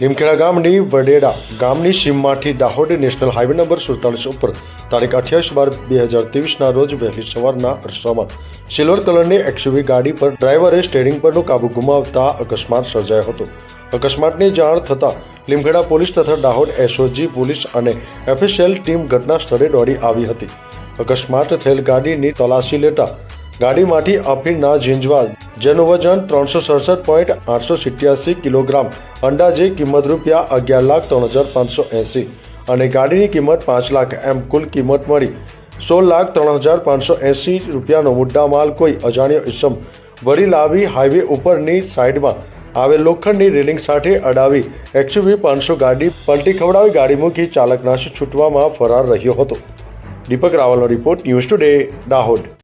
લીમખેડા ગામની વડેડા ગામની સીમમાંથી દાહોદ નેશનલ હાઈવે નંબર સુડતાલીસ ઉપર તારીખ અઠ્યાવીસ બાર બે હજાર ત્રેવીસના રોજ વહેલી સવારના અરસામાં સિલ્વર કલરની એક્સયુવી ગાડી પર ડ્રાઈવરે સ્ટેરિંગ પરનો કાબુ ગુમાવતા અકસ્માત સર્જાયો હતો. અકસ્માતની જાણ થતાં લીમખેડા પોલીસ તથા દાહોદ એસઓજી, પોલીસ અને એફએસએલ ટીમ ઘટના સ્થળે દોડી આવી હતી. અકસ્માત થયેલ ગાડીની તલાશી લેતા ગાડીમાંથી અફીણના ઝીંઝવા જેનું વજન ત્રણસો સડસઠ પોઈન્ટ આઠસો સિત્યાસી કિલોગ્રામ. અંદાજે કિંમત રૂપિયા અગિયાર લાખ ત્રણ હજાર પાંચસો એંસી. અને ગાડીની કિંમત પાંચ લાખ એમ કુલ કિંમત મળી. સોળ લાખ ત્રણ હજાર પાંચસો એંસી રૂપિયાનો મુદ્દામાલ કોઈ અજાણ્યો ઇસમ વળી લાવી હાઈવે ઉપરની સાઈડમાં આવેલ લોખંડની રેલિંગ સાથે અડાવી એક્સયુવી પાંચસો ગાડી પલટી ખવડાવી ગાડી મૂકી ચાલક નાશ છૂટવામાં ફરાર રહ્યો હતો. દીપક રાવલનો રિપોર્ટ ન્યૂઝ ટુડે, દાહોદ.